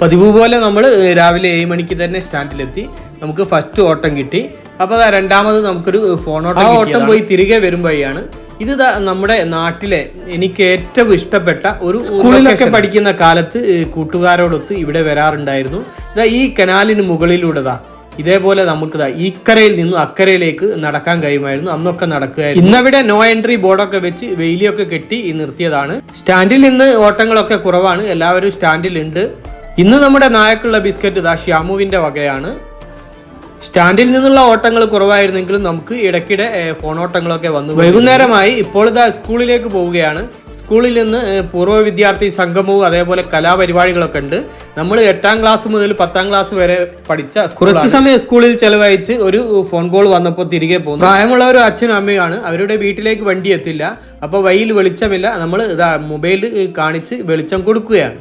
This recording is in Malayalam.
പതിവ് പോലെ നമ്മൾ രാവിലെ ഏഴ് മണിക്ക് തന്നെ സ്റ്റാൻഡിലെത്തി. നമുക്ക് ഫസ്റ്റ് ഓട്ടം കിട്ടി. അപ്പോൾ അതാ രണ്ടാമത് നമുക്കൊരു ഫോൺ ഓട്ടം ആ ഓട്ടം പോയി തിരികെ വരും വഴിയാണ്. ഇത് നമ്മുടെ നാട്ടിലെ എനിക്ക് ഏറ്റവും ഇഷ്ടപ്പെട്ട ഒരു സ്കൂളിലൊക്കെ പഠിക്കുന്ന കാലത്ത് കൂട്ടുകാരോടൊത്ത് ഇവിടെ വരാറുണ്ടായിരുന്നു. ഇതാ ഈ കനാലിന് മുകളിലൂടെ ദാ ഇതേപോലെ നമുക്ക് ഇക്കരയിൽ നിന്നും അക്കരയിലേക്ക് നടക്കാൻ കഴിയുമായിരുന്നു. അന്നൊക്കെ നടക്കുകയായിരുന്നു. ഇന്നവിടെ നോ എൻട്രി ബോർഡൊക്കെ വെച്ച് വെയിലിയൊക്കെ കെട്ടി നിർത്തിയതാണ്. സ്റ്റാൻഡിൽ നിന്ന് ഓട്ടങ്ങളൊക്കെ കുറവാണ്. എല്ലാവരും സ്റ്റാൻഡിലുണ്ട്. ഇന്ന് നമ്മുടെ നായക്കുള്ള ബിസ്ക്കറ്റ് ദാ ഷ്യാമുവിന്റെ വകയാണ്. സ്റ്റാൻഡിൽ നിന്നുള്ള ഓട്ടങ്ങൾ കുറവായിരുന്നെങ്കിലും നമുക്ക് ഇടയ്ക്കിടെ ഫോൺ ഓട്ടങ്ങളൊക്കെ വന്നു. വൈകുന്നേരമായി ഇപ്പോൾ ഇതാ സ്കൂളിലേക്ക് പോവുകയാണ്. സ്കൂളിൽ നിന്ന് പൂർവ വിദ്യാർത്ഥി സംഗമവും അതേപോലെ കലാപരിപാടികളൊക്കെ ഉണ്ട്. നമ്മൾ എട്ടാം ക്ലാസ് മുതൽ പത്താം ക്ലാസ് വരെ പഠിച്ച കുറച്ച് സമയം സ്കൂളിൽ ചെലവഴിച്ച് ഒരു ഫോൺ കോൾ വന്നപ്പോൾ തിരികെ പോകുന്നു. പ്രായമുള്ള ഒരു അച്ഛനും അമ്മയാണ് അവരുടെ വീട്ടിലേക്ക് വണ്ടി എത്തില്ല. അപ്പോൾ വഴിയിൽ വെളിച്ചമില്ല. നമ്മൾ ഇതാ മൊബൈൽ കാണിച്ച് വെളിച്ചം കൊടുക്കുകയാണ്.